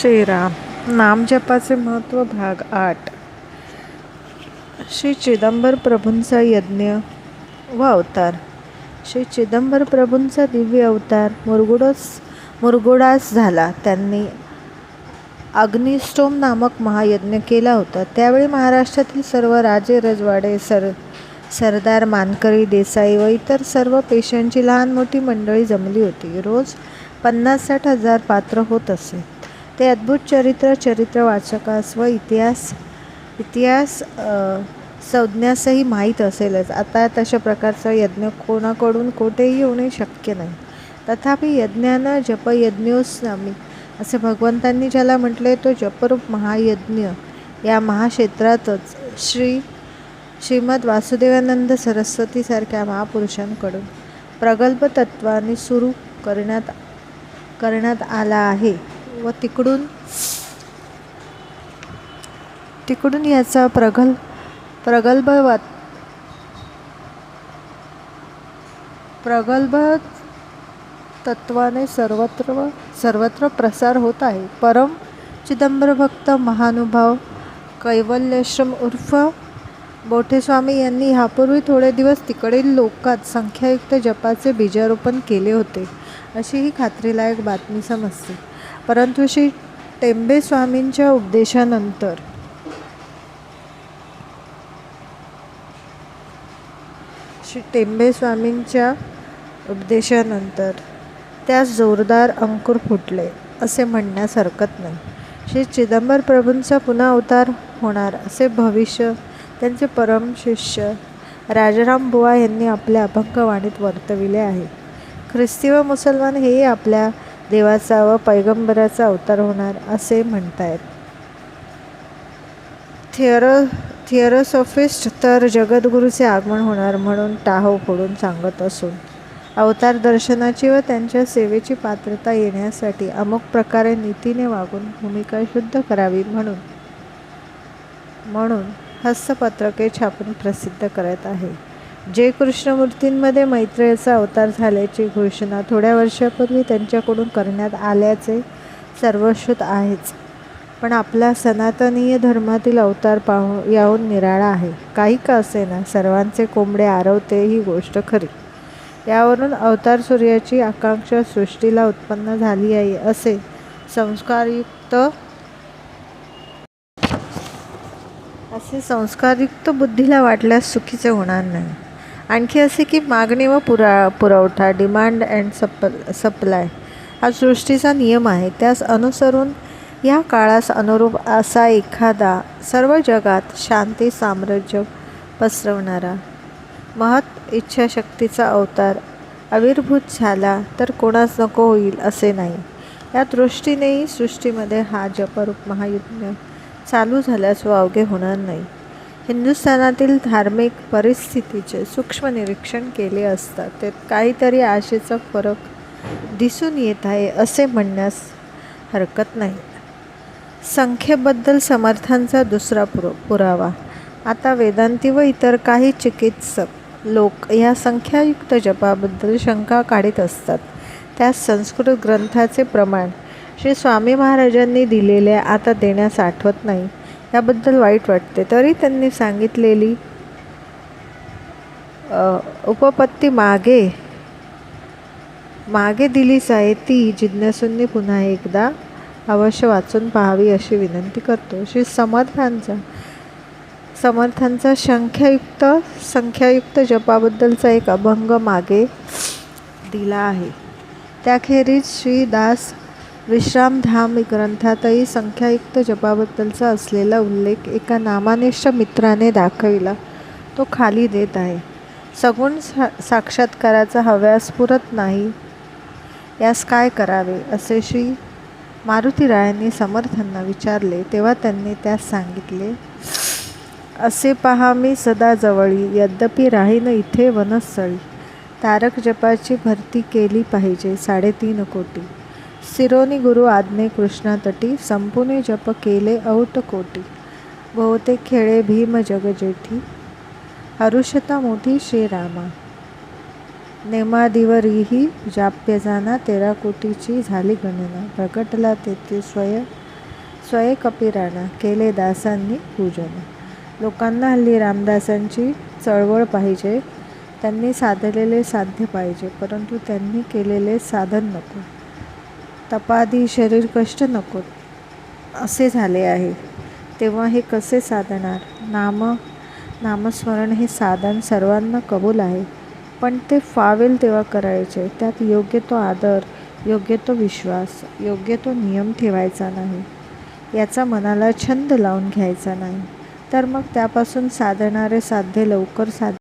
शेरा नामजपाचे महत्त्व भाग आठ. श्री चिदंबर प्रभूंचा यज्ञ व अवतार. श्री चिदंबर प्रभूंचा दिव्य अवतार मुरगुडस मुरगुडास झाला. त्यांनी अग्निस्टोम नामक महायज्ञ केला होता. त्यावेळी महाराष्ट्रातील सर्व राजे रजवाडे सर सरदार मानकरी देसाई व इतर सर्व पेशांची लहान मोठी मंडळी जमली होती. रोज पन्नास साठ हजार पात्र होत असे. ते अद्भुत चरित्र चरित्र वाचकास व इतिहास इतिहास संज्ञासही माहीत असेलच. आता तशा प्रकारचा यज्ञ कोणाकडून कोठेही होणे शक्य नाही. तथापि यज्ञानं जपयज्ञोस्नामी असे भगवंतांनी ज्याला म्हटले तो जपरूप महायज्ञ या महाक्षेत्रातच श्री श्रीमद वासुदेवानंद सरस्वतीसारख्या महापुरुषांकडून प्रगल्भ तत्वाने सुरू करण्यात करण्यात आला आहे. व तिकडून तिकडून याचा प्रगल प्रगल्भ वात प्रगल्भ तत्वाने सर्वत्र सर्वत्र प्रसार होत आहे. परम चिदंबर भक्त महानुभाव कैवल्यश्रम उर्फ बोठेस्वामी यांनी ह्यापूर्वी थोडे दिवस तिकडील लोकात संख्यायुक्त जपाचे बीजारोपण केले होते. अशी ही खात्रीलायक बातमी समजते. परंतु श्री टेंबे स्वामींच्या उपदेशानंतर श्री टेंबे स्वामींच्या उपदेशानंतर त्यास जोरदार अंकुर फुटले असे म्हणण्यास हरकत नाही. श्री चिदंबर प्रभूंचा पुन्हा अवतार होणार असे भविष्य त्यांचे परम शिष्य राजाराम बुवा यांनी आपल्या अभंगवाणीत वर्तविले आहे. ख्रिस्ती व मुसलमान हेही आपल्या देवाचा व पैगंबराचा अवतार होणार असे म्हणतायत. थिअरो थिअरोसॉफिस्ट तर जगद्गुरूचे आगमन होणार म्हणून टाहो फोडून सांगत असून अवतार दर्शनाची व त्यांच्या सेवेची पात्रता येण्यासाठी अमुक प्रकारे नीतीने वागून भूमिका शुद्ध करावी म्हणून म्हणून हस्तपत्रके छापून प्रसिद्ध करत आहे. जे कृष्णमूर्तींमध्ये मैत्रेयाचा अवतार झाल्याची घोषणा थोड्या वर्षापूर्वी त्यांच्याकडून करण्यात आल्याचे सर्वश्रुत आहेच. पण आपला सनातनीय धर्मातील अवतार पाहू याहून निराळा आहे. काही का असेना सर्वांचे कोंबडे आरवते ही गोष्ट खरी. यावरून अवतार सूर्याची आकांक्षा सृष्टीला उत्पन्न झाली आहे असे संस्कारयुक्त असे संस्कारयुक्त बुद्धीला वाटल्यास चुकीचे होणार नाही. आणखी असे की मागणी व पुरा पुरवठा डिमांड अँड सप सप्लाय हा सृष्टीचा नियम आहे. त्यास अनुसरून या काळास अनुरूप असा एखादा सर्व जगात शांती साम्राज्य पसरवणारा महत् इच्छाशक्तीचा अवतार आविर्भूत झाला तर कोणास नको होईल असे नाही. या दृष्टीनेही सृष्टीमध्ये हा जपरूप महायुद्ध चालू झाल्यास वावगे होणार नाही. हिंदुस्थानातील धार्मिक परिस्थितीचे सूक्ष्म निरीक्षण केले असता ते काहीतरी आशेचा फरक दिसून येत आहे असे म्हणण्यास हरकत नाही. संख्येबद्दल समर्थांचा दुसरा पुर पुरावा. आता वेदांती व इतर काही चिकित्सक लोक या संख्यायुक्त जपाबद्दल शंका काढीत असतात. त्यास संस्कृत ग्रंथाचे प्रमाण श्री स्वामी महाराजांनी दिलेले आता देण्यास आठवत नाही. याबद्दल वाईट वाटते. तरी त्यांनी सांगितलेली उपपत्ती मागे मागे दिलीच आहे ती जिज्ञासूंनी पुन्हा एकदा अवश्य वाचून पाहावी अशी विनंती करतो. श्री समर्थांचा समर्थांचा संख्यायुक्त संख्यायुक्त जपाबद्दलचा एक अभंग मागे दिला आहे. त्याखेरीज श्री दास विश्रामधाम ग्रंथातही संख्यायुक्त जपाबद्दलचा असलेला उल्लेख एका नामानिष्ठ मित्राने दाखविला. तो खाली देत आहे. सगुण सा साक्षात्काराचा हव्यास पुरत नाही. यास काय करावे? असे श्री मारुतीरायांनी समर्थांना विचारले. तेव्हा त्यांनी त्यास सांगितले असे पहा मी सदा जवळी. यद्यपि राहीन इथे वनस्थळी. तारक जपाची भरती केली पाहिजे. साडेतीन कोटी. सिरोनी गुरु आज्ञे कृष्णातटी संपुने जप केले औट कोटी. बहुतेक खेळे भीम जगजेठी. हरुषता मोठी श्रीरामा. नेमादिवरीही जाप्य जाना तेरा कोटीची झाली गणना. प्रगटला तेथे स्वय स्वय कपिराणा केले दासांनी पूजन. लोकांना हल्ली रामदासांची चळवळ पाहिजे. त्यांनी साधलेले साध्य पाहिजे परंतु त्यांनी केलेले साधन नको. तपादी शरीर कष्ट नकोत असे झाले आहे. तेव्हा हे कसे साधणार? नाम नामस्मरण हे साधन सर्वांना कबूल आहे. पण ते फावेल तेव्हा करायचे. त्यात योग्य तो आदर योग्य तो विश्वास योग्य तो नियम ठेवायचा नाही. याचा मनाला छंद लावून घ्यायचा नाही. तर मग त्यापासून साधणारे साध्य लवकर साध